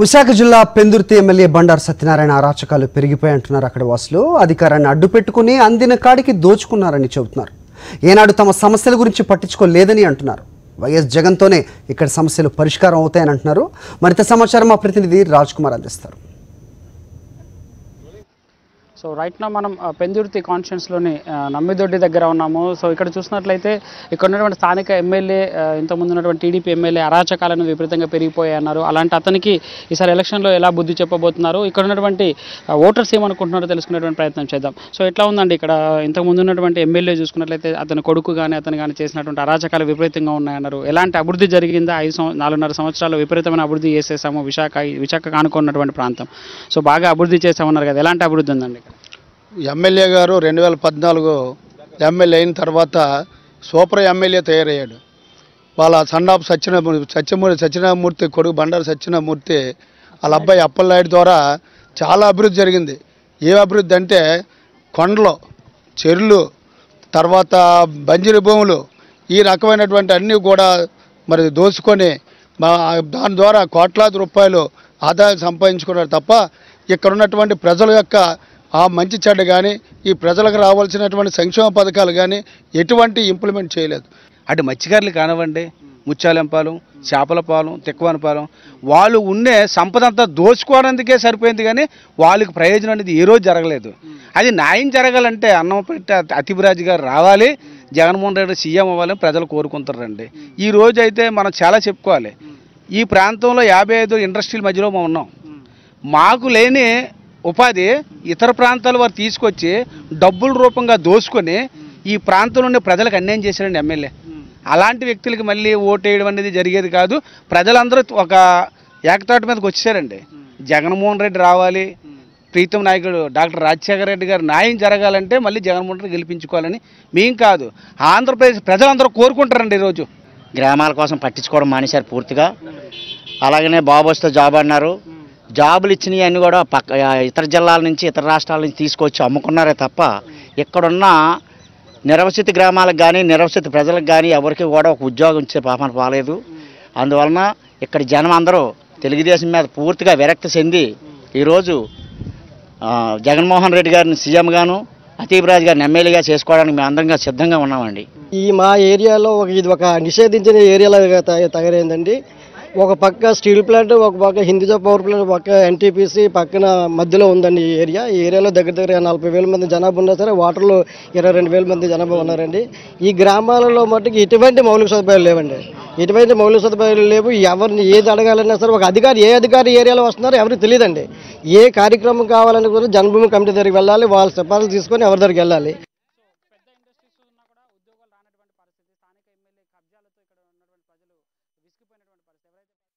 విశాఖ జిల్లా పెందుర్తి ఎమ్మెల్యే బండారు సత్యనారాయణ అరాచకాలు పెరిగిపోయి అంటున్నారు అక్కడ వాసులు. అధికారాన్ని అడ్డుపెట్టుకుని అందిన కాడికి దోచుకున్నారని చెబుతున్నారు. ఏనాడు తమ సమస్యల గురించి పట్టించుకోలేదని అంటున్నారు. వైఎస్ జగన్తోనే ఇక్కడ సమస్యలు పరిష్కారం అవుతాయని అంటున్నారు. మరింత సమాచారం మా ప్రతినిధి రాజ్ కుమార్ అందిస్తారు. సో రైట్ నా మనం పెందుర్తి కాన్స్టిట్యున్సీలోని నమ్మిదొడ్డి దగ్గర ఉన్నాము. సో ఇక్కడ చూసినట్లయితే ఇక్కడ ఉన్నటువంటి స్థానిక ఎమ్మెల్యే uh, ఇంతకుముందు ఉన్నటువంటి టీడీపీ ఎమ్మెల్యే అరాచకాలను విపరీతంగా పెరిగిపోయాయన్నారు. అలాంటి అతనికి ఈసారి ఎలక్షన్లో ఎలా బుద్ధి చెప్పబోతున్నారు? ఇక్కడ ఉన్నటువంటి uh, ఓటర్స్ ఏమనుకుంటున్నారో తెలుసుకునేటువంటి ప్రయత్నం చేద్దాం. సో ఎట్లా ఉందండి ఇక్కడ? ఇంతకుముందు ఉన్నటువంటి ఎమ్మెల్యే చూసుకున్నట్లయితే అతని కొడుకు కానీ అతను కానీ చేసినటువంటి అరాచకాలు విపరీతంగా ఉన్నాయన్నారు. ఎలాంటి అభివృద్ధి జరిగిందా? ఐదు నాలుగున్నర సంవత్సరాలు విపరీతమైన అభివృద్ధి చేసేసాము విశాఖ విశాఖ కానుకున్నటువంటి ప్రాంతం. సో బాగా అభివృద్ధి చేసామన్నారు కదా. ఎలాంటి అభివృద్ధి ఉందండి ఎమ్మెల్యే గారు రెండు వేల పద్నాలుగు ఎమ్మెల్యే అయిన తర్వాత సూపర్ ఎమ్మెల్యే తయారయ్యాడు. వాళ్ళ సన్నాపు సత్యనామూర్తి సత్యమూర్తి సత్యనామూర్తి కొడుకు బండారు సత్యనామూర్తి వాళ్ళ అబ్బాయి అప్పలనాయుడు ద్వారా చాలా అభివృద్ధి జరిగింది. ఏ అభివృద్ధి అంటే కొండలు చెరువులు తర్వాత బంజరు భూములు ఈ రకమైనటువంటి అన్నీ కూడా మరి దోసుకొని మా దాని ద్వారా కోట్లాది రూపాయలు ఆదాయం సంపాదించుకున్నారు తప్ప ఇక్కడ ఉన్నటువంటి ప్రజల యొక్క ఆ మంచి చెడ్డ కానీ ఈ ప్రజలకు రావాల్సినటువంటి సంక్షేమ పథకాలు కానీ ఎటువంటి ఇంప్లిమెంట్ చేయలేదు. అటు మత్స్యకారులు కానివ్వండి ముత్యాలెంపాలెం చేపలపాలెం తిక్కవనపాలెం వాళ్ళు ఉండే సంపద అంతా దోచుకోవడానికే సరిపోయింది కానీ వాళ్ళకి ప్రయోజనం అనేది ఏ రోజు జరగలేదు. అది న్యాయం జరగాలంటే అన్నం పెట్టి అతిబరాజు గారు రావాలి జగన్మోహన్ రెడ్డి సీఎం అవ్వాలని ప్రజలు కోరుకుంటారండి ఈ రోజు అయితే మనం చాలా చెప్పుకోవాలి. ఈ ప్రాంతంలో యాభై ఐదు ఇండస్ట్రీల మధ్యలో మనం ఉన్నాం. మాకు లేని ఉపాధి ఇతర ప్రాంతాల వారు తీసుకొచ్చి డబ్బుల రూపంగా దోసుకొని ఈ ప్రాంతం నుండి ప్రజలకు అన్యాయం చేశారండి ఎమ్మెల్యే. అలాంటి వ్యక్తులకి మళ్ళీ ఓటేయడం అనేది జరిగేది కాదు. ప్రజలందరూ ఒక ఏకతాటి మీదకి వచ్చేసారండి. జగన్మోహన్ రెడ్డి రావాలి ప్రీతం నాయకుడు డాక్టర్ రాజశేఖర రెడ్డి గారు న్యాయం జరగాలంటే మళ్ళీ జగన్మోహన్ రెడ్డి గెలిపించుకోవాలని మేం కాదు. ఆంధ్రప్రదేశ్ ప్రజలందరూ కోరుకుంటారండి ఈరోజు. గ్రామాల కోసం పట్టించుకోవడం మానేశారు పూర్తిగా. అలాగనే బాబు వస్తే జాబ్ అన్నారు. జాబులు ఇచ్చినవి అన్నీ కూడా పక్క ఇతర జిల్లాల నుంచి ఇతర రాష్ట్రాల నుంచి తీసుకొచ్చి అమ్ముకున్నారే తప్ప ఇక్కడున్న నిరవసిత గ్రామాలకు కానీ నిరవసిత ప్రజలకు కానీ ఎవరికి కూడా ఒక ఉద్యోగం ఇచ్చే పాపన పాలేదు. అందువలన ఇక్కడ జనం అందరూ తెలుగుదేశం మీద పూర్తిగా విరక్తి చెంది ఈరోజు జగన్మోహన్ రెడ్డి గారిని సీఎంగాను అతీబ్రాజ్ గారిని ఎమ్మెల్యేగా చేసుకోవడానికి మేము అందరంగా సిద్ధంగా ఉన్నామండి. ఈ మా ఏరియాలో ఒక ఇది ఒక నిషేధించిన ఏరియాలో తయ- తయారైందండి. ఒక పక్క స్టీల్ ప్లాంట్ ఒక పక్క హిందీజా పవర్ ప్లాంట్ పక్క ఎన్టీపీసీ పక్కన మధ్యలో ఉందండి ఈ ఏరియా. ఈ ఏరియాలో దగ్గర దగ్గర నలభై వేల మంది జనాభా ఉన్నా సరే వాటర్లో ఇరవై రెండు వేల మంది జనాభా ఉన్నారండి. ఈ గ్రామాలలో మటుకు ఎటువంటి మౌలిక సదుపాయాలు లేవండి. ఎటువంటి మౌలిక సదుపాయాలు లేవు. ఎవరిని ఏది అడగాలన్నా సరే ఒక అధికారి ఏ అధికారి ఏరియాలో వస్తున్నారో ఎవరికి తెలియదండి. ఏ కార్యక్రమం కావాలన్నా కూడా జన్మభూమి కమిటీ దగ్గరికి వెళ్ళాలి వాళ్ళ సిఫార్సులు తీసుకొని ఎవరి దగ్గరికి వెళ్ళాలి. విసిగిపోయినటువంటి పరిస్థితి ఎవరైతే